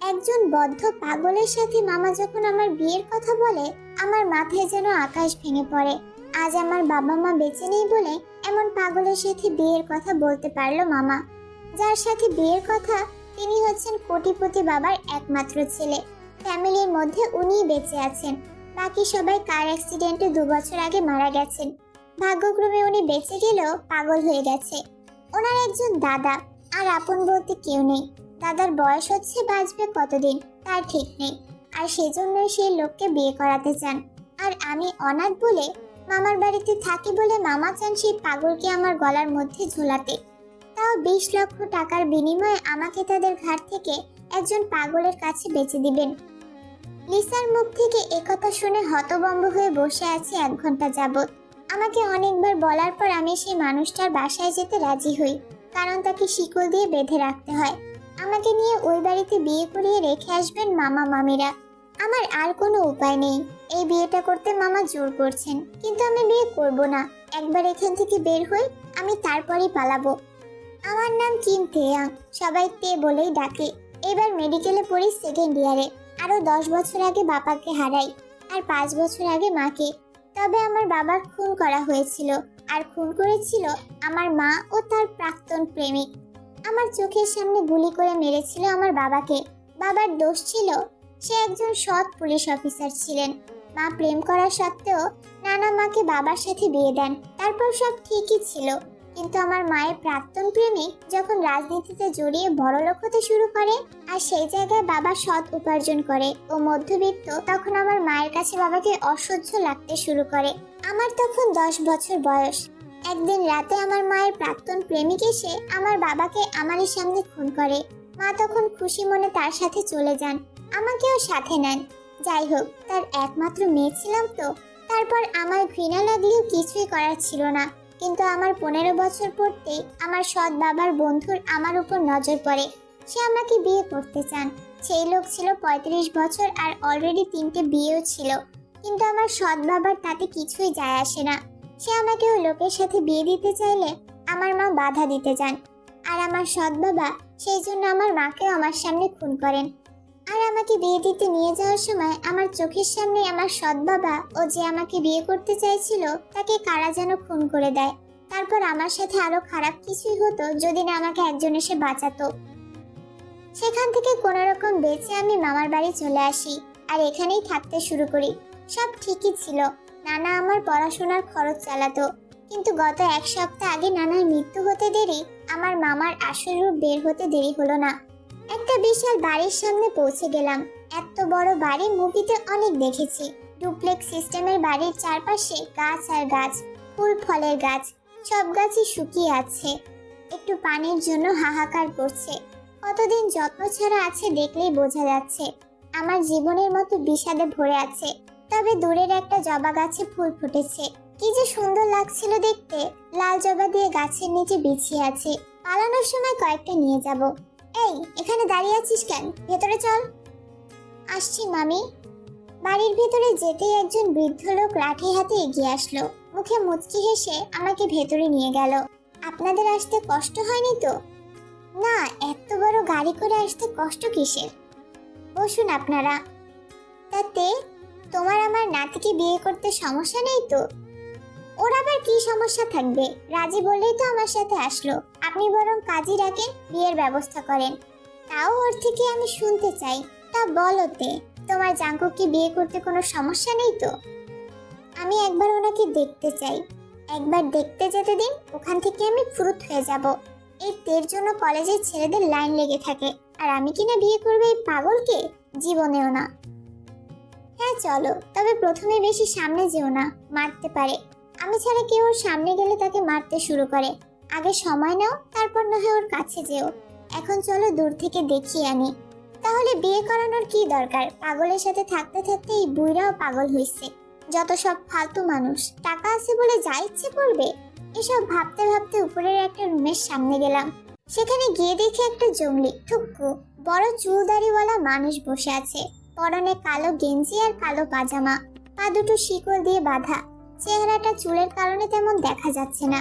একজন বদ্ধ পাগলের সাথে মামা যখন আমার বিয়ের কথা বলে, আমার মাথায় যেন আকাশ ভেঙে পড়ে। আজ আমার বাবা মা বেঁচে নেই বলে এমন পাগলের সাথে বিয়ের কথা বলতে পারল মামা। যার সাথে বিয়ের কথা তিনি হচ্ছেন কোটিপতি বাবার একমাত্র ছেলে। ফ্যামিলির মধ্যে উনিই বেঁচে আছেন। বাকি সবাই কার অ্যাক্সিডেন্টে দু বছর আগে মারা গেছেন। ভাগ্যক্রমে উনি বেঁচে গেলেও পাগল হয়ে গেছে। ওনার একজন দাদা, আর আপন বলতে কেউ নেই। দাদার বয়স হচ্ছে বাঁচবে কতদিন, তার ঠিক নেই। আর সেজন্যই সেই লোককে বিয়ে করাতে চান। আর আমি অনাথ বলে মামার বাড়িতে থাকি বলে মামা চান সেই পাগলকে আমার গলার মধ্যে ঝোলাতে। তাও বিশ লক্ষ টাকার বিনিময়ে আমাকে তাদের ঘাট থেকে একজন পাগলের কাছে বেচে দিবেন। লিসার মুখ থেকে একথা শুনে হতবম্ব হয়ে বসে আছি এক ঘণ্টা যাবত আমাকে অনেকবার বলার পর আমি সেই মানুষটার বাসায় যেতে রাজি হই, কারণ তাকে শিকল দিয়ে বেঁধে রাখতে হয়। আমাকে নিয়ে ওই বাড়িতে বিয়ে করিয়ে রেখে আসবেন মামা মামিরা। আমার আর কোনো উপায় নেই। এই বিয়েটা করতে মামা জোর করছেন, কিন্তু আমি বিয়ে করব না। একবার এখান থেকে বের হই, আমি তারপরই পালাবো। আমার নাম কিম তেয়াং সবাই তে বলেই ডাকে। এবার মেডিকেলে পড়ি সেকেন্ড ইয়ারে আরও দশ বছর আগে বাবাকে হারাই, আর পাঁচ বছর আগে মাকে। তবে আমার বাবার খুন করা হয়েছিল, আর খুন করেছিল আমার মা ও তার প্রাক্তন প্রেমিক। আমার চোখের সামনে গুলি করে মেরেছিল আমার বাবাকে। বাবার দোষ ছিল, সে একজন সৎ পুলিশ অফিসার ছিলেন। মা প্রেম করা সত্ত্বেও নানা মাকে বাবার সাথে বিয়ে দেন। তারপর সব ঠিকই ছিল। কিন্তু আমার মায়ের প্রাক্তন প্রেমিক যখন রাজনীতিতে জড়িয়ে বড়লোক হতে শুরু করে আর সেই জায়গায় বাবা সৎ উপার্জন করে ও মধ্যবিত্ত, তখন আমার মায়ের কাছে বাবাকে অসহ্য লাগতে শুরু করে। আমার তখন দশ বছর বয়স। একদিন রাতে আমার মায়ের প্রাক্তন প্রেমিক এসে আমার বাবাকে আমার সামনে খুন করে। মা তখন খুশি মনে তার সাথে চলে যান, আমাকেও সাথে নেন। যাই হোক, তার একমাত্র মেয়ে ছিলাম তো, তারপর আমার ঘৃণা লাগলেও কিছুই করার ছিল না। কিন্তু আমার পনেরো বছর পড়তেই আমার সৎ বাবার বন্ধুর আমার উপর নজর পড়ে। সে আমাকে বিয়ে করতে চান। সেই লোক ছিল পঁয়ত্রিশ বছর আর অলরেডি তিনটে বিয়েও ছিল। কিন্তু আমার সৎ বাবার তাতে কিছুই যায় আসে না। সে আমাকে ওই লোকের সাথে বিয়ে দিতে চাইলে আমার মা বাধা দিতে যান আর আমার সৎ বাবা সেই জন্য আমার মাকেও আমার সামনে খুন করেন। আর আমাকে বিয়ে দিতে নিয়ে যাওয়ার সময় আমার চোখের সামনে আমার সৎ বাবা ও যে আমাকে বিয়ে করতে চাইছিল, তাকে কারা যেন খুন করে দেয়? তারপর আমার সাথে আরও খারাপ কিছুই হতো যদি না আমাকে একজন এসে বাঁচাতো। সেখান থেকে কোনো রকম বেঁচে আমি মামার বাড়ি চলে আসি আর এখানেই থাকতে শুরু করি। সব ঠিকই ছিল। নানা আমার পড়াশোনার খরচ চালাতো। কিন্তু গত এক সপ্তাহ আগে নানার মৃত্যু হতে দেরি আমার মামার আসল রূপ বের হতে দেরি হলো না। একটা বিশাল বাড়ির সামনে পৌঁছে গেলাম। এত বড় বাড়ি মুভিতে অনেক দেখেছি। ডুপ্লেক্স সিস্টেমের বাড়ির চারপাশে গাছ আর গাছ, ফুল ফলের গাছ, সব গাছই শুকিয়ে আছে। একটু পানির জন্য হাহাকার করছে। কতদিন যত্ন ছাড়া আছে দেখলেই বোঝা যাচ্ছে। আমার জীবনের মতো বিষাদে ভরে আছে। তবে দূরের একটা জবা গাছে ফুল ফুটেছে। কি যে সুন্দর লাগছিল দেখতে। লাল জবা দিয়ে গাছের নিচে বিছিয়ে আছে। পালানোর সময় কয়েকটা নিয়ে যাব। এই, এখানে দাঁড়িয়ে আছিস কেন? ভেতরে চল। আসছি, মামি। বাড়ির ভেতরে যেতেই একজন বৃদ্ধ লোক লাঠি হাতে এগিয়ে আসলো। মুখে মুচকি হেসে আমাকে ভেতরে নিয়ে গেল। আপনাদের আসতে কষ্ট হয়নি তো? না, এত বড় গাড়ি করে আসতে কষ্ট কিসের? বসুন আপনারা। তাতে তোমার আমার নাতিকে বিয়ে করতে সমস্যা নেই তো? ওর আবার কি সমস্যা থাকবে? রাজি বললেই তো আমার সাথে আসলো। আপনি বরং কাজী রাখেন বিয়ের ব্যবস্থা করেন। তাও ওর থেকে আমি শুনতে চাই। তা বলো তে, তোমার জাঙ্কুকে বিয়ে করতে কোনো সমস্যা নেই তো? আমি একবার ওনাকে দেখতে চাই। একবার দেখতে যেতে দিন, ওখান থেকে আমি ফুরুত হয়ে যাব। এই তের জন্য কলেজের ছেলেদের লাইন লেগে থাকে। আর আমি কিনা বিয়ে করবে এই পাগলকে? জীবনেও না। হ্যাঁ চলো। তবে প্রথমে বেশি সামনে যেও না, মারতে পারে। আমি ছাড়া কেউ ওর সামনে গেলে তাকে মারতে শুরু করে। আগে সময় নাও, তারপর না হয় ওর কাছে যেও। এখন চলো দূর থেকে দেখি আমি। তাহলে বিয়ে করানোর কি দরকার? পাগলের সাথে থাকতে থাকতে এই বুইরাও পাগল হইছে। যত সব ফালতু মানুষ। টাকা আছে বলে যা ইচ্ছে করবে। এসব ভাবতে ভাবতে উপরের একটা রুমের সামনে গেলাম। সেখানে গিয়ে দেখি একটা জঙ্গলি। ঠুক্কু, বড় চুলদারিওয়ালা মানুষ বসে আছে। পরনে কালো গেঞ্জি আর কালো পাজামা। পা দুটো শিকল দিয়ে বাঁধা। চেহারাটা চুলের কারণে তেমন দেখা যাচ্ছে না।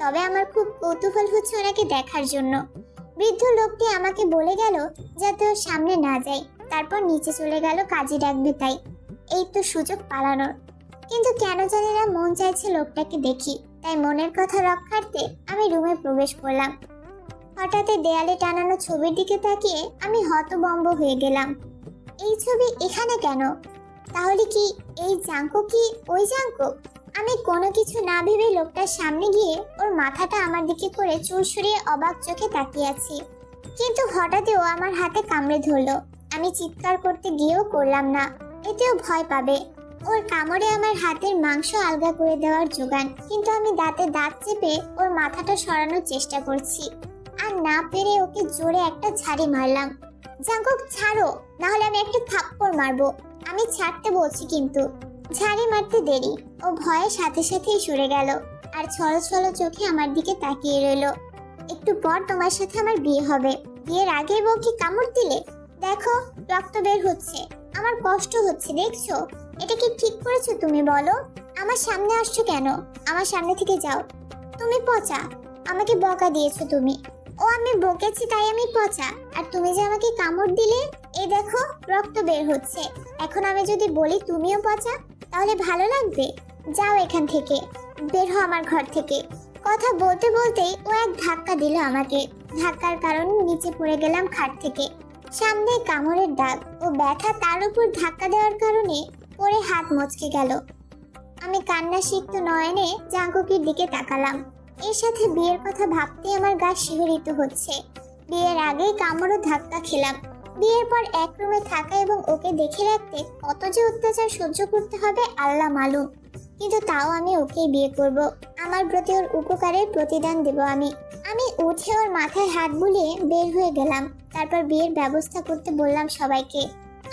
তবে আমার খুব কৌতূহল হচ্ছে ওনাকে দেখার জন্য। বৃদ্ধ লোকটি আমাকে বলে গেল যাতে ওর সামনে না যাই তারপর নিচে চলে গেল কাজে ডাকবে তাই এই তো সুযোগ পালানোর। কিন্তু কেন জানি না মন চাইছে লোকটাকে দেখি। তাই মনের কথা রক্ষার্থে আমি রুমে প্রবেশ করলাম। হঠাৎ দেয়ালে টানানো ছবির দিকে তাকিয়ে আমি হতবম্ব হয়ে গেলাম। এই ছবি এখানে কেন? তাহলে কি এই জাঙ্কো কি ওই জাঙ্কো? আমি কোনো কিছু না ভেবে লোকটার সামনে গিয়ে ওর মাথাটা আমার দিকে করে চুল সরিয়ে অবাক চোখে তাকিয়ে আছি। কিন্তু হঠাৎই ও আমার হাতে কামড়ে ধরলো। আমি চিৎকার করতে গিয়েও করলাম না। এতেও ভয় পাবে। ওর কামড়ে আমার হাতের মাংস আলগা করে দেওয়ার জোগান কিন্তু আমি দাঁতে দাঁত চেপে ওর মাথাটা সরানোর চেষ্টা করছি। আর না পেরে ওকে জোরে একটা ঝাড়ি মারলাম। জাঙ্কক, ছাড়ো। না হলে আমি একটা থাপ্পড় মারবো। আমি ছাড়তে বলছি কিন্তু। ঝাড়ি মারতে দেরি। ও ভয়ে সাথে সাথেই সরে গেল। আর ছলো ছলো চোখে আমার দিকে তাকিয়ে রইল। একটু পর তোমার সাথে আমার বিয়ে হবে। বিয়ের আগে বউকে কামড় দিলে? দেখো, রক্ত বের হচ্ছে। আমার কষ্ট হচ্ছে, দেখছ? এটা কি ঠিক করেছ তুমি বলো? আমার সামনে আসছো কেন? আমার সামনে থেকে যাও। তুমি পচা। আমাকে বকা দিয়েছ তুমি। ও আমি বকেছি, তাই আমি পচা। আর তুমি যে আমাকে কামড় দিলে এই দেখো, রক্ত বের হচ্ছে। এখন আমি যদি বলি তুমিও পচা, তাহলে ভালো লাগবে? যাও এখান থেকে। বের হও আমার ঘর থেকে। কথা বলতে বলতেই ও এক ধাক্কা দিল আমাকে। ধাক্কার কারণে নিচে পড়ে গেলাম খাট থেকে। সামনে কামড়ের দাগ ও ব্যথা তার উপর ধাক্কা দেওয়ার কারণে পরে হাত মচকে গেল। আমি কান্না সিক্ত নয়নে জাঙ্কুকির দিকে তাকালাম। এর সাথে বিয়ের কথা ভাবতে আমার গা শিহরিত হচ্ছে। বিয়ের আগেই কামড়ও ধাক্কা খেলাম। বিয়ের পর এক রুমে থাকা এবং ওকে দেখে রাখতে কত যে অত্যাচার সহ্য করতে হবে আল্লাহ মালুম। কিন্তু তাও আমি ওকেই বিয়ে করব। আমার প্রতি ওর উপকারের প্রতিদান দেব আমি। আমি উঠে ওর মাথায় হাত বুলিয়ে বের হয়ে গেলাম। তারপর বিয়ের ব্যবস্থা করতে বললাম সবাইকে।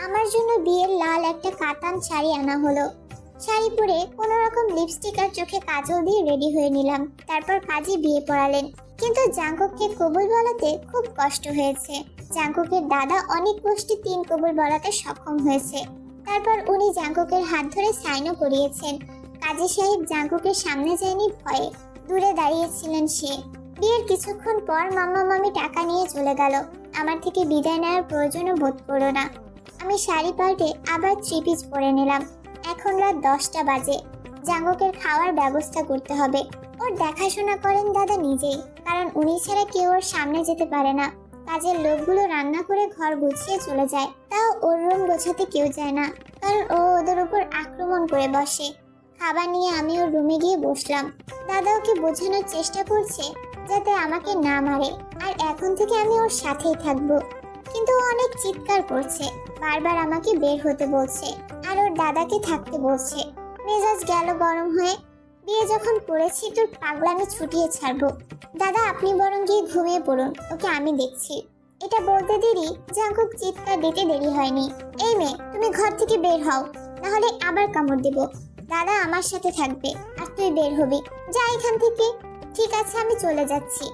আমার জন্য বিয়ের লাল একটা কাতান শাড়ি আনা হলো। শাড়ি পরে কোনো রকম লিপস্টিক আর চোখে কাজল দিয়ে রেডি হয়ে নিলাম। তারপর কাজী বিয়ে পড়ালেন। কিন্তু জাঙ্কুককে কবুল বলাতে খুব কষ্ট হয়েছে। জাঙ্কুকের দাদা অনেক গোষ্ঠী তিন কবুল বলাতে সক্ষম হয়েছে। তারপর উনি জাঙ্কুকের হাত ধরে সাইনও করিয়েছেন। কাজী সাহেব জাঙ্কুকের সামনে যায়নি ভয়ে দূরে দাঁড়িয়েছিলেন সে। বিয়ের কিছুক্ষণ পর মাম্মা মামি টাকা নিয়ে চলে গেল। আমার থেকে বিদায় নেওয়ার প্রয়োজনও বোধ করো না। আমি শাড়ি পাল্টে আবার থ্রি পিস পরে নিলাম। এখন রাত দশটা বাজে। জাঙ্গকের খাওয়ার ব্যবস্থা করতে হবে। ওর দেখাশোনা করেন দাদা নিজেই কারণ উনি ছাড়া কেউ ওর সামনে যেতে পারে না। কাজের লোকগুলো রান্না করে ঘর গুছিয়ে চলে যায়। তাও ওর রুম গোছাতে কেউ যায় না, কারণ ও ওদের উপর আক্রমণ করে বসে। খাবার নিয়ে আমি ওর রুমে গিয়ে বসলাম। দাদা ওকে বোঝানোর চেষ্টা করছে যাতে আমাকে না মারে, আর এখন থেকে আমি ওর সাথেই থাকব। কিন্তু ও অনেক চিৎকার করছে, বারবার আমাকে বের হতে বলছে। ওর দাদাকে থাকতে বলছে। মেজাজ গেল গরম হয়ে। বিয়ে যখন পড়েছি তোর পাগলামি ছুটিয়ে ছাড়বো। দাদা, আপনি বরং গিয়ে ঘুমিয়ে পড়ুন, ওকে আমি দেখছি। এটা বলতে দেরি, জাঙ্কুক চিৎকার দিতে দেরি হয়নি। এই মেয়ে, তুমি ঘর থেকে বের হও না হলে আবার কামড় দেব। দাদা আমার সাথে থাকবে, আর তুই বের হবি। যা এখান থেকে। ঠিক আছে, আমি চলে যাচ্ছি।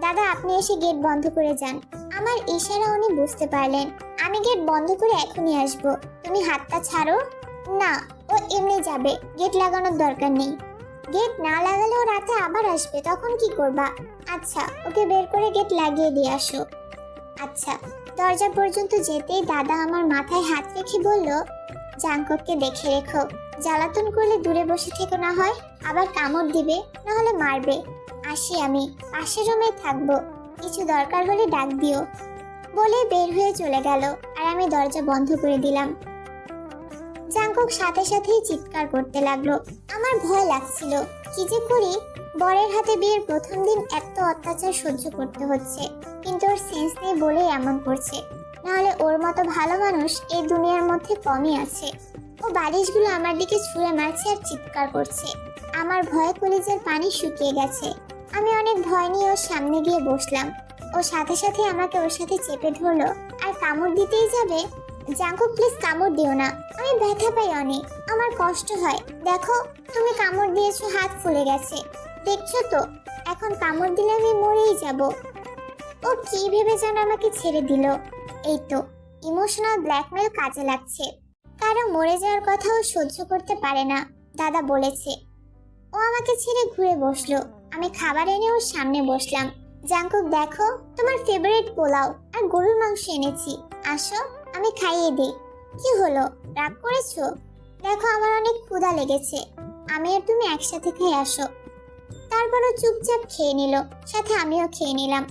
দাদা, আপনি এসে গেট বন্ধ করে যান। আমার ইশারা উনি বুঝতে পারলেন। আমি গেট বন্ধ করে এখনই আসব। তুমি হাতটা ছাড়ো। না, ও এমনি যাবে। গেট লাগানোর দরকার নেই। গেট না লাগালে ও রাতে আবার আসবে, তখন কি করবা? আচ্ছা ওকে বের করে গেট লাগিয়ে দিয়ে আসো। আচ্ছা দরজা পর্যন্ত যেতেই দাদা আমার মাথায় হাত রেখে বলল, জাঙ্কককে দেখে রেখো। জ্বালাতন করলে দূরে বসে থেকো না হয়, আবার কামড় দিবে না হলে মারবে। আসি আমি, পাশের রুমে থাকব। কিছু দরকার হলে ডাক দিও। বলে বের হয়ে চলে গেল, আর আমি দরজা বন্ধ করে দিলাম। জাঙ্কক সাথে সাথেই চিৎকার করতে লাগল। আমার ভয় লাগছিল, কি যে করি? বরের হাতে বিয়ের প্রথম দিন এত অত্যাচার সহ্য করতে হচ্ছে, কিন্তু ওর সেন্স নেই বলেই এমন করছে। নাহলে ওর মতো ভালো মানুষ এই দুনিয়ার মধ্যে কমই আছে। ও বালিশগুলো আমার দিকে ছুঁড়ে মারছে আর চিৎকার করছে। আমার ভয়ে কলিজের পানি শুকিয়ে গেছে। আমি অনেক ভয় নিয়ে ওর সামনে গিয়ে বসলাম। ও সাথে সাথে আমাকে ওর সাথে চেপে ধরলো। আর কামড় দিতেই যাবে? জাঙ্কু প্লিজ কামড় দিও না। আমি ব্যথা পাই অনেক। আমার কষ্ট হয়। দেখো, তুমি কামড় দিয়েছ, হাত ফুলে গেছে। দেখছ তো, এখন কামড় দিলে আমি মরেই যাব। ও কি ভেবে যেন আমাকে ছেড়ে দিল। এই তো ইমোশনাল ব্ল্যাকমেল কাজে লাগছে। কারও মরে যাওয়ার কথাও সহ্য করতে পারে না, দাদা বলেছে। ও আমাকে ছেড়ে ঘুরে বসল। আমি খাবার এনে ওর সামনে বসলাম। জাঙ্কুক দেখো, তোমার ফেভারিট পোলাও আর গরুর মাংস এনেছি। আসো। আমি খাইয়ে দিই। কি হলো? রাগ করেছ? দেখো আমার অনেক ক্ষুধা লেগেছে। আমি আর তুমি একসাথে খেয়ে আসো। তারপরও চুপচাপ খেয়ে নিল। সাথে আমিও খেয়ে নিলাম।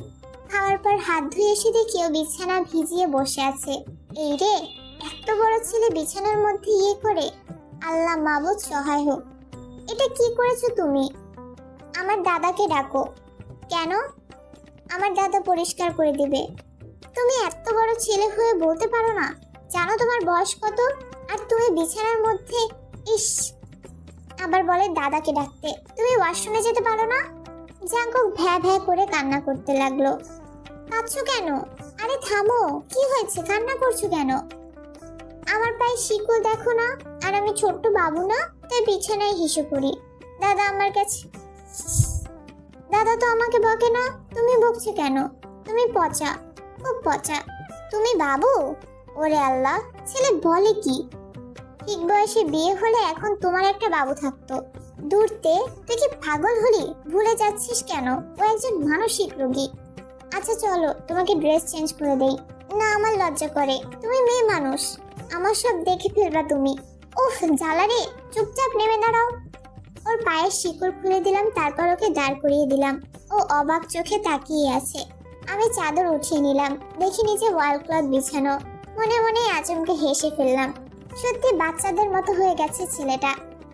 খাওয়ার পর হাত ধুয়ে এসে দেখি ও বিছানা ভিজিয়ে বসে আছে। এই রে, এত বড় ছেলে বিছানার মধ্যে ইয়ে করে। আল্লাহ মাবুদ সহায় হোক। এটা কি করেছ তুমি? আমার দাদাকে ডাকো। কেন? আমার দাদা পরিষ্কার করে দিবে। তুমি এত বড় ছেলে হয়ে বলতে পারো না। জানো তোমার বয়স কত? আর তুমি বিছানার মধ্যে, ইস। আবার বলে দাদাকে ডাকতে। তুমি ওয়াশরুমে যেতে পারো না? জাঙ্কুক ভ্যা ভ্যা করে কান্না করতে লাগল। কাঁদছো কেন? আরে থামো, কি হয়েছে? কান্না করছ কেন? আমার পায়ে শিকল দেখো না, আর আমি ছোট্ট বাবু না, তাই বিছানায় হিসু করি দাদা আমার কাছে, দাদা তো আমাকে বকে না, তুমি বকছো কেন? তুমি পচা। খুব পচা। তুমি বাবু? ওরে আল্লাহ, ছেলে বলে কি? ঠিক বয়সে বিয়ে হলে এখন তোমার একটা বাবু থাকতো। দূরতে তুই কি পাগল হলি? ভুলে যাচ্ছিস কেন? ও একজন মানসিক রোগী। আচ্ছা চলো, তোমাকে ড্রেস চেঞ্জ করে দেই। না, আমার লজ্জা করে। তুমি মেয়ে মানুষ। আমার সব দেখে ফেলবা তুমি। উফ, জ্বালা রে! চুপচাপ নেমে দাঁড়াও। ওর পায়ের শিকড় খুলে দিলাম, তারপর ওকে দাঁড় করিয়ে দিলাম। ও অবাক চোখে তাকিয়ে আছে। আমি চাদর উঠিয়ে নিলাম, দেখি নিচে ওয়াল ক্লথ বিছানো। মনে মনে আচমকে হেসে ফেললাম। সত্যি বাচ্চাদের মতো হয়ে গেছে ছেলেটা।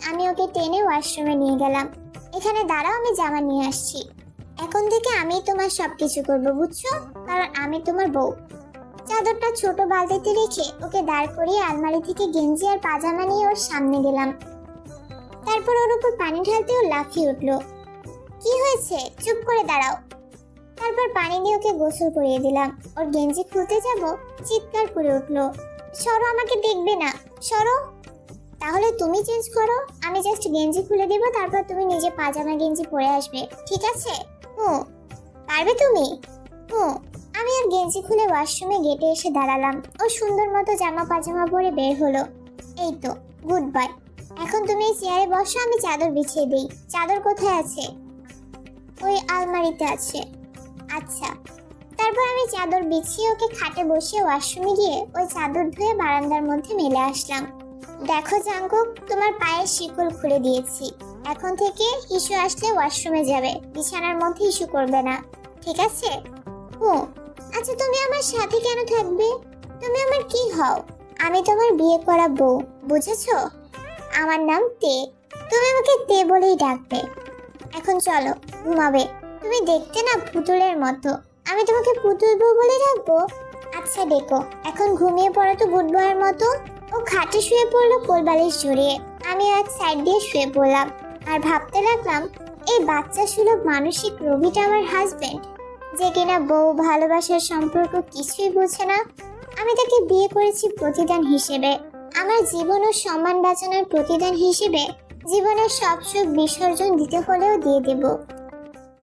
আমি ওকে টেনে ওয়াশরুমে নিয়ে গেলাম। এখানে দাঁড়াও, আমি জামা নিয়ে আসছি। এখন থেকে আমি তোমার সবকিছু করব, বুঝছ? কারণ আমি তোমার বউ। চাদরটা ছোট বালতিতে রেখে ওকে দাঁড় করিয়ে আলমারি থেকে গেঞ্জি আর পাজামা নিয়ে ওর সামনে গেলাম। তারপর ওর উপর পানি ঢালতে ও লাফিয়ে উঠল। কি হয়েছে? চুপ করে দাঁড়াও। তারপর পানি দিয়ে ওকে গোসল করিয়ে দিলাম। ওর গেঞ্জি খুলতে যাব, চিৎকার করে উঠল, সরো আমাকে দেখবে না, সরো। তাহলে তুমি চেঞ্জ করো, আমি জাস্ট গেঞ্জি খুলে দিব, তারপর তুমি নিজে পাজামা গেঞ্জি পরে আসবে, ঠিক আছে? হুম পারবে তুমি? হুম আমি আর গেঞ্জি খুলে ওয়াশরুমে গেটে এসে দাঁড়ালাম, ও সুন্দর মতো জামা পাজামা পরে বের হলো। এই তো গুড বাই এখন তুমি এই চেয়ারে বসো, আমি চাদর বিছিয়ে দিই, চাদর কোথায় আছে? ওই আলমারিতে আছে। আচ্ছা। তারপর আমি চাদর বিছিয়ে ওকে খাটে বসিয়ে ওয়াশরুমে গিয়ে ওই চাদর ধুয়ে বারান্দার মধ্যে মেলে আসলাম। দেখো জাঙ্কুক তোমার পায়ের শিকল খুলে দিয়েছি। এখন থেকে হিসু আসলে ওয়াশরুমে যাবে, বিছানার মধ্যে ইস্যু করবে না। ঠিক আছে? হুম আচ্ছা তুমি আমার সাথে কেন থাকবে? তুমি আমার কি হও? আমি তোমার বিয়ে করা বউ, বুঝেছ? আমার নাম তে। তুমি আমাকে তে বলেই ডাকবে। এখন চলো, ঘুমাবে। তুমি দেখতে না পুতুলের মতো। আমি তোমাকে পুতুল বউ বলে ডাকবো? আচ্ছা দেখো এখন ঘুমিয়ে পড়ো তো গুড বয়ের মতো। ও খাটে শুয়ে পড়ল কোলবালিশ জড়িয়ে আমি এক সাইড দিয়ে শুয়ে পড়লাম। আর ভাবতে লাগলাম, এই বাচ্চা সুলভ মানসিক রোগীটা আমার হাজবেন্ড যে কিনা বউ ভালোবাসার সম্পর্ক কিছুই বোঝে না। আমি তাকে বিয়ে করেছি প্রতিদান হিসেবে। আমার জীবন ও সম্মান বাঁচানোর প্রতিদান হিসেবে জীবনের সব সুখ বিসর্জন দিতে হলেও দিয়ে দেব।